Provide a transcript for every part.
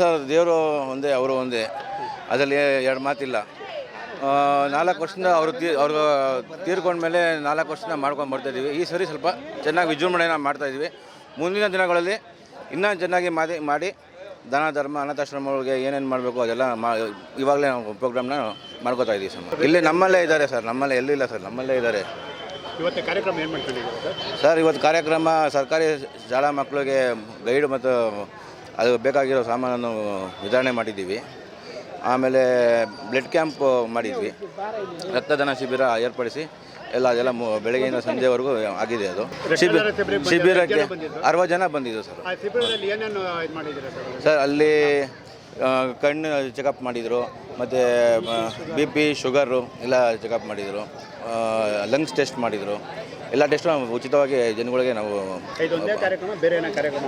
Sir ದೇವರು ಒಂದೇ ಅವರು ಒಂದೇ. ಅದರಲ್ಲಿ ಎರಡು ಮಾತಿಲ್ಲ. ನಾಲ್ಕು ವರ್ಷದಿಂದ ಅವರು ತೀ ಅವರು ತೀರ್ಕೊಂಡ್ಮೇಲೆ ನಾಲ್ಕು ವರ್ಷದಿಂದ ಮಾಡ್ಕೊಂಡು ಬರ್ತಾಯಿದ್ದೀವಿ ಈ ಸರಿ ಸ್ವಲ್ಪ ಚೆನ್ನಾಗಿ ವಿಜೃಂಭಣೆನ ಮಾಡ್ತಾಯಿದ್ವಿ ಮುಂದಿನ ದಿನಗಳಲ್ಲಿ ಇನ್ನೂ ಚೆನ್ನಾಗಿ ಮಾಡಿ ಮಾಡಿ ದಾನ ಧರ್ಮ ಅನಾಥಾಶ್ರಮಗಳಿಗೆ ಏನೇನು ಮಾಡಬೇಕು ಅದೆಲ್ಲ ಮಾ ಇವಾಗಲೇ ನಾವು ಪ್ರೋಗ್ರಾಮ್ನ ಮಾಡ್ಕೋತಾ ಇದ್ದೀವಿ ಸರ್. ಇಲ್ಲಿ ನಮ್ಮಲ್ಲೇ ಇದ್ದಾರೆ ಸರ್ ನಮ್ಮಲ್ಲೇ ಎಲ್ಲಿಲ್ಲ ಸರ್ ನಮ್ಮಲ್ಲೇ ಇದ್ದಾರೆ. ಇವತ್ತು ಕಾರ್ಯಕ್ರಮ ಏನು ಮಾಡ್ಕೊಂಡಿದ್ದೀರಾ ಸರ್? ಸರ್ ಇವತ್ತು ಕಾರ್ಯಕ್ರಮ ಸರ್ಕಾರಿ ಶಾಲಾ ಮಕ್ಕಳಿಗೆ ಗೈಡ್ ಮತ್ತು ಅದು ಬೇಕಾಗಿರೋ ಸಾಮಾನನ್ನು ವಿತರಣೆ ಮಾಡಿದ್ದೀವಿ. ಆಮೇಲೆ ಬ್ಲಡ್ ಕ್ಯಾಂಪ್ ಮಾಡಿದ್ವಿ. ರಕ್ತದಾನ ಶಿಬಿರ ಏರ್ಪಡಿಸಿ ಎಲ್ಲ ಅದೆಲ್ಲ ಮು- ಬೆಳಗ್ಗೆಯಿಂದ ಸಂಜೆವರೆಗೂ ಆಗಿದೆ ಅದು. ಶಿಬಿರ ಶಿಬಿರಕ್ಕೆ ಅರವತ್ತು ಜನ ಬಂದಿದ್ದು ಸರ್. ಆ ಶಿಬಿರದಲ್ಲಿ ಏನೇನು ಇದು ಮಾಡಿದ್ದೀರಾ ಸರ್? ಸರ್ ಅಲ್ಲಿ ಆ, ಕಣ್ಣು ಚೆಕಪ್ ಮಾಡಿದರು ಮತ್ತು ಬಿ ಪಿ ಶುಗರು ಎಲ್ಲ ಚೆಕಪ್ ಮಾಡಿದರು ಲಂಗ್ಸ್ ಟೆಸ್ಟ್ ಮಾಡಿದರು. ಎಲ್ಲ ಟೆಸ್ಟು ಉಚಿತವಾಗಿ ಜನಗಳಿಗೆ ನಾವು ಇದೊಂದೇ ಕಾರ್ಯಕ್ರಮ ಬೇರೆ ಏನೋ ಕಾರ್ಯಕ್ರಮ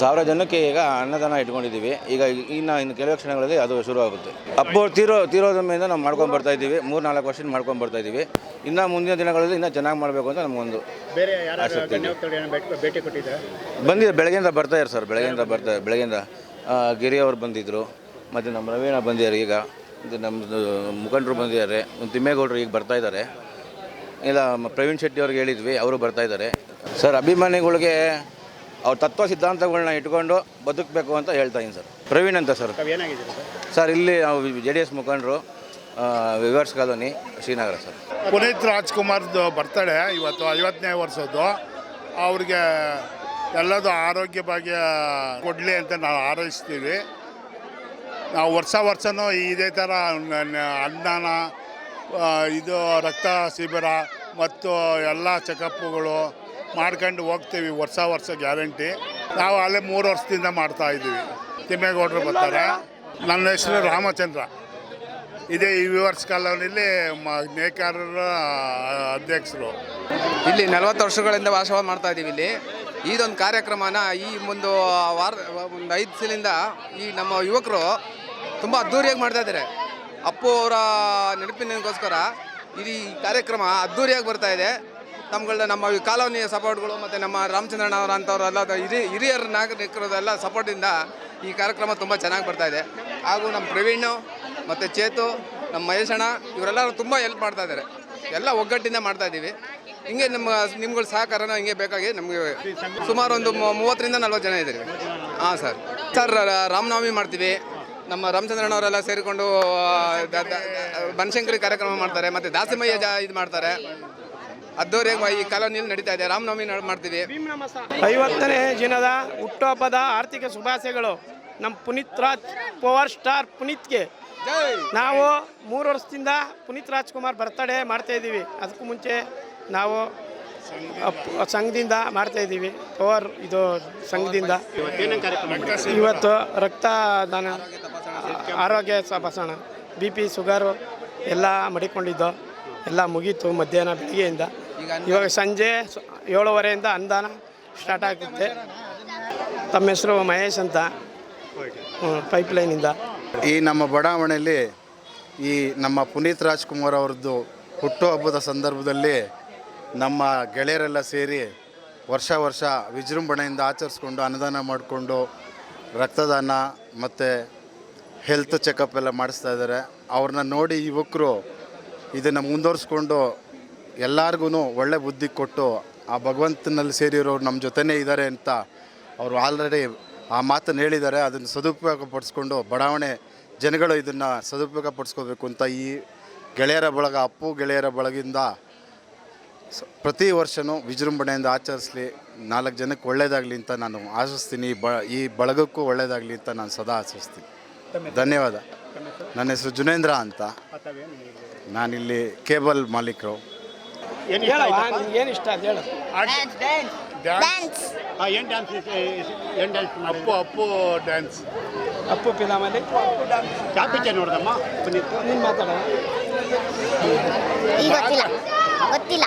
ಸಾವಿರ ಜನಕ್ಕೆ ಈಗ ಅನ್ನದಾನ ಇಟ್ಕೊಂಡಿದ್ದೀವಿ. ಈಗ ಇನ್ನು ಇನ್ನು ಕೆಲವು ಕ್ಷಣಗಳಲ್ಲಿ ಅದು ಶುರು ಆಗುತ್ತೆ. ಅಪ್ಪು ತೀರೋ ತೀರೋ ಮೇಲೆ ನಾವು ಮಾಡ್ಕೊಂಡು ಬರ್ತಾ ಇದ್ದೀವಿ. ಮೂರು ನಾಲ್ಕು ವರ್ಷ ಮಾಡ್ಕೊಂಡು ಬರ್ತಾ ಇದ್ದೀವಿ. ಇನ್ನು ಮುಂದಿನ ದಿನಗಳಲ್ಲಿ ಇನ್ನೂ ಚೆನ್ನಾಗಿ ಮಾಡಬೇಕು ಅಂತ ನಮಗೊಂದು ಬೇರೆ ಭೇಟಿ ಕೊಟ್ಟಿದ್ದಾರೆ? ಬಂದಿದೆ ಬೆಳಗ್ಗೆಯಿಂದ ಬರ್ತಾ ಇದ್ದಾರೆ ಸರ್ ಬೆಳಗ್ಗೆಯಿಂದ ಬರ್ತಾ ಬೆಳಗ್ಗೆಯಿಂದ. ಗಿರಿಯವರು ಬಂದಿದ್ದರು ಮತ್ತು ನಮ್ಮ ರವೀಣ ಬಂದಿದ್ದಾರೆ ಈಗ. ಇದು ನಮ್ಮದು ಮುಖಂಡರು ಬಂದಿದ್ದಾರೆ ಒಂದು ತಿಮ್ಮೇಗೌಡರು ಈಗ ಬರ್ತಾ ಇದ್ದಾರೆ. ಇಲ್ಲ ಪ್ರವೀಣ್ ಶೆಟ್ಟಿ ಅವ್ರಿಗೆ ಹೇಳಿದ್ವಿ ಅವರು ಬರ್ತಾ ಇದ್ದಾರೆ. ಸರ್ ಅಭಿಮಾನಿಗಳಿಗೆ ಅವ್ರ ತತ್ವ ಸಿದ್ಧಾಂತಗಳನ್ನ ಇಟ್ಕೊಂಡು ಬದುಕಬೇಕು ಅಂತ ಹೇಳ್ತಾ ಇದ್ದೀನಿ ಸರ್. ಪ್ರವೀಣ್ ಅಂತ ಸರ್. ಸರ್? ಸರ್ ಇಲ್ಲಿ ನಾವು ಜೆ ಡಿ ಎಸ್ ಮುಖಂಡರು weavers colony Srinagar sir. Puneeth ರಾಜ್ಕುಮಾರ್ದು birthday ಇವತ್ತು ಐವತ್ತನೇ ವರ್ಷದ್ದು. ಅವ್ರಿಗೆ ಎಲ್ಲದು ಆರೋಗ್ಯ ಭಾಗ್ಯ ಕೊಡಲಿ ಅಂತ ನಾವು ಹಾರೈಸ್ತೀವಿ. ನಾವು ವರ್ಷ ವರ್ಷನೂ ಇದೇ ಥರ ನ- ನ- ಅನ್ನದಾನ ಆ, ಇದು ರಕ್ತ ಶಿಬಿರ ಮತ್ತು ಎಲ್ಲ ಚೆಕಪ್ಪುಗಳು ಮಾಡ್ಕೊಂಡು ಹೋಗ್ತೀವಿ ವರ್ಷ ವರ್ಷ ಗ್ಯಾರಂಟಿ. ನಾವು ಅಲ್ಲೇ ಮೂರು ವರ್ಷದಿಂದ ಮಾಡ್ತಾ ಇದ್ದೀವಿ. ತಿಮ್ಮೇಗೌಡರು ಬರ್ತಾರೆ. ನನ್ನ ಹೆಸರು ರಾಮಚಂದ್ರ. ಇದೇ ಈ ವಿವರ್ಸ್ ಕಾಲೋನಿಲಿ ಮ, ನೇಕಾರರ ಅಧ್ಯಕ್ಷರು. ಇಲ್ಲಿ ನಲವತ್ತು ವರ್ಷಗಳಿಂದ ವಾಸ ಮಾಡ್ತಾ ಇದ್ದೀವಿ ಇಲ್ಲಿ. ಇದೊಂದು ಕಾರ್ಯಕ್ರಮನ ಈ ಒಂದು ವಾರ, ಒಂದು ಐದು ಸಲಿಂದ ಈ ನಮ್ಮ ಯುವಕರು ತುಂಬ ಅದ್ದೂರಿಯಾಗಿ ಮಾಡ್ತಾ ಇದ್ದಾರೆ. ಅಪ್ಪು ಅವರ ನೆನಪಿನಗೋಸ್ಕರ ಈ ಕಾರ್ಯಕ್ರಮ ಅದ್ಧೂರಿಯಾಗಿ ಬರ್ತಾ ಇದೆ. ನಮ್ಗಳ ನಮ್ಮ ಈ ಕಾಲೋನಿಯ ಸಪೋರ್ಟ್ಗಳು ಮತ್ತು ನಮ್ಮ ರಾಮಚಂದ್ರಣ್ಣ ಅವರ ಅಂಥವ್ರೆಲ್ಲ ಹಿರಿ ಹಿರಿಯರ ನಾಗರಿಕರದೆಲ್ಲ ಸಪೋರ್ಟಿಂದ ಈ ಕಾರ್ಯಕ್ರಮ ತುಂಬ ಚೆನ್ನಾಗಿ ಬರ್ತಾ ಇದೆ. ಹಾಗೂ ನಮ್ಮ ಪ್ರವೀಣ್ ಮತ್ತು ಚೇತು, ನಮ್ಮ ಮಹೇಶಣ್ಣ ಇವರೆಲ್ಲರೂ ತುಂಬ ಹೆಲ್ಪ್ ಮಾಡ್ತಾ ಇದ್ದಾರೆ. ಎಲ್ಲ ಒಗ್ಗಟ್ಟಿಂದ ಮಾಡ್ತಾ ಇದ್ದೀವಿ ಹಿಂಗೆ ನಮ್ಮ ನಿಮ್ಗಳ ಸಹಕಾರನ ಹಿಂಗೆ ಬೇಕಾಗಿ ನಮಗೆ ಸುಮಾರು ಒಂದು ಮೂವತ್ತರಿಂದ ನಲ್ವತ್ತು ಜನ ಇದ್ದೀವಿ ಹಾಂ, ಸರ್. ಸರ್, ರಾಮನವಮಿ ಮಾಡ್ತೀವಿ. ನಮ್ಮ ರಾಮಚಂದ್ರನವರೆಲ್ಲ ಸೇರಿಕೊಂಡು ಬನಶಂಕರಿ ಕಾರ್ಯಕ್ರಮ ಮಾಡ್ತಾರೆ ಮತ್ತು ದಾಸಿಮಯ್ಯ ಜಾ ಇದು ಮಾಡ್ತಾರೆ. ಅದ್ದೂರಿಯಾಗಿ ಈ ಕಾಲೋನಿಯಲ್ಲಿ ನಡೀತಾ ಇದೆ. ರಾಮನವಮಿ ನಡ್- ಮಾಡ್ತೀವಿ. ಐವತ್ತನೇ ದಿನದ ಹುಟ್ಟುಹಬ್ಬದ ಆರ್ಥಿಕ ಶುಭಾಶಯಗಳು ನಮ್ಮ ಪುನೀತ್ ರಾಜ್ ಪವರ್ ಸ್ಟಾರ್ ಪುನೀತ್ಗೆ. ನಾವು ಮೂರು ವರ್ಷದಿಂದ ಪುನೀತ್ ರಾಜ್ಕುಮಾರ್ ಬರ್ತಡೇ ಮಾಡ್ತಾ ಇದ್ದೀವಿ. ಅದಕ್ಕೂ ಮುಂಚೆ ನಾವು ಅಪ್- ಸಂಘದಿಂದ ಮಾಡ್ತಾ ಇದ್ದೀವಿ. ಪವರ್ ಇದು ಸಂಘದಿಂದ? ಇವತ್ತು ರಕ್ತದಾನ. ಆರೋಗ್ಯ ತಪಾಸಣೆ, ಬಿ ಪಿ ಶುಗರು ಎಲ್ಲ ಮಡಿಕೊಂಡಿದ್ದು. ಎಲ್ಲ ಮುಗೀತು ಮಧ್ಯಾಹ್ನ ಬೆಳಿಗ್ಗೆಯಿಂದ. ಇವಾಗ ಸಂಜೆ ಏಳುವರೆಯಿಂದ ಅನುದಾನ ಸ್ಟಾರ್ಟ್ ಆಗುತ್ತೆ. ತಮ್ಮ ಹೆಸರು ಮಹೇಶ್ ಅಂತ. ಪೈಪ್ಲೈನಿಂದ ಈ ನಮ್ಮ ಬಡಾವಣೆಯಲ್ಲಿ ಈ ನಮ್ಮ ಪುನೀತ್ ರಾಜ್ಕುಮಾರ್ ಅವ್ರದ್ದು ಹುಟ್ಟುಹಬ್ಬದ ಸಂದರ್ಭದಲ್ಲಿ ನಮ್ಮ ಗೆಳೆಯರೆಲ್ಲ ಸೇರಿ ವರ್ಷ ವರ್ಷ ವಿಜೃಂಭಣೆಯಿಂದ ಆಚರಿಸ್ಕೊಂಡು ಅನುದಾನ ಮಾಡಿಕೊಂಡು ರಕ್ತದಾನ ಮತ್ತು ಹೆಲ್ತ್ ಚೆಕಪ್ ಎಲ್ಲ ಮಾಡಿಸ್ತಾ ಇದ್ದಾರೆ. ಅವ್ರನ್ನ ನೋಡಿ ಯುವಕರು ಇದನ್ನು ಮುಂದುವರಿಸ್ಕೊಂಡು ಎಲ್ಲರಿಗೂ ಒಳ್ಳೆ ಬುದ್ಧಿ ಕೊಟ್ಟು ಆ ಭಗವಂತನಲ್ಲಿ ಸೇರಿರೋರು ನಮ್ಮ ಜೊತೆನೇ ಇದ್ದಾರೆ ಅಂತ ಅವರು ಆಲ್ರೆಡಿ ಆ ಮಾತನ್ನು ಹೇಳಿದ್ದಾರೆ. ಅದನ್ನು ಸದುಪಯೋಗ ಪಡಿಸ್ಕೊಂಡು ಬಡಾವಣೆ ಜನಗಳು ಇದನ್ನು ಸದುಪಯೋಗ ಪಡಿಸ್ಕೋಬೇಕು ಅಂತ ಈ ಗೆಳೆಯರ ಬಳಗ, ಅಪ್ಪು ಗೆಳೆಯರ ಬಳಗಿಂದ ಪ್ರತಿ ವರ್ಷವೂ ವಿಜೃಂಭಣೆಯಿಂದ ಆಚರಿಸಲಿ, ನಾಲ್ಕು ಜನಕ್ಕೆ ಒಳ್ಳೆಯದಾಗಲಿ ಅಂತ ನಾನು ಆಶಿಸ್ತೀನಿ. ಈ ಬಳಗಕ್ಕೂ ಒಳ್ಳೆಯದಾಗಲಿ ಅಂತ ನಾನು ಸದಾ ಆಶಿಸ್ತೀನಿ. ಧನ್ಯವಾದ. ನನ್ನ ಹೆಸರು ಜುನೇಂದ್ರ ಅಂತ. ನಾನಿಲ್ಲಿ ಕೇಬಲ್ ಮಾಲೀಕರು. ಏನು ಇಷ್ಟ ಹೇಳವಾ ಏನು ಇಷ್ಟ ಅದು ಹೇಳು. ಡ್ಯಾನ್ಸ್ ಆ, ಏನು ಡ್ಯಾನ್ಸ್ ಏನು ಡ್ಯಾನ್ಸ್ ಅಪ್ಪು ಅಪ್ಪು ಡ್ಯಾನ್ಸ್ ಅಪ್ಪು ಪಿದಾಮಲ್ಲಿ? ಚಾಪಿಚ್ಚೆ ನೋಡ್ದಮ್ಮ ಪುನೀತ್. ನೀನು ಮಾತಾಡೋ ಗೊತ್ತಿಲ್ಲ.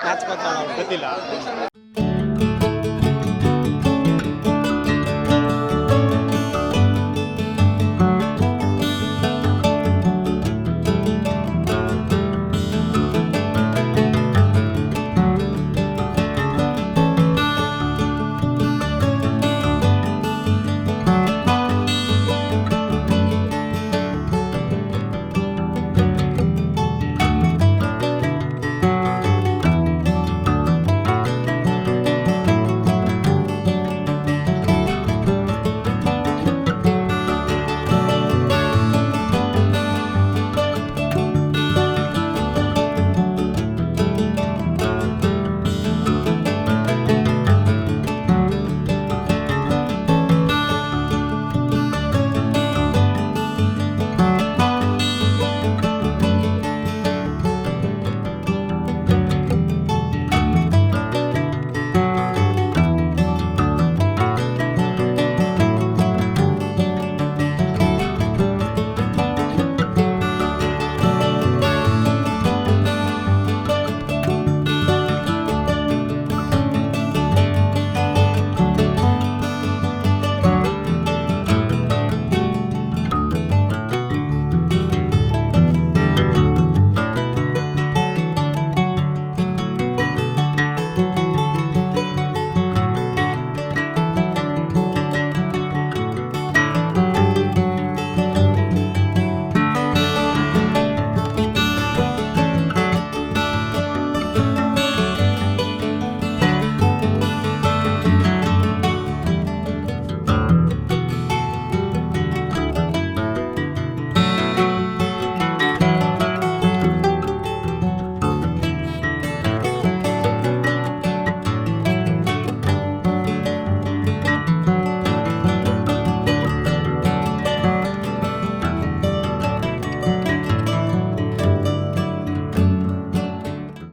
ಗೊತ್ತಿಲ್ಲ.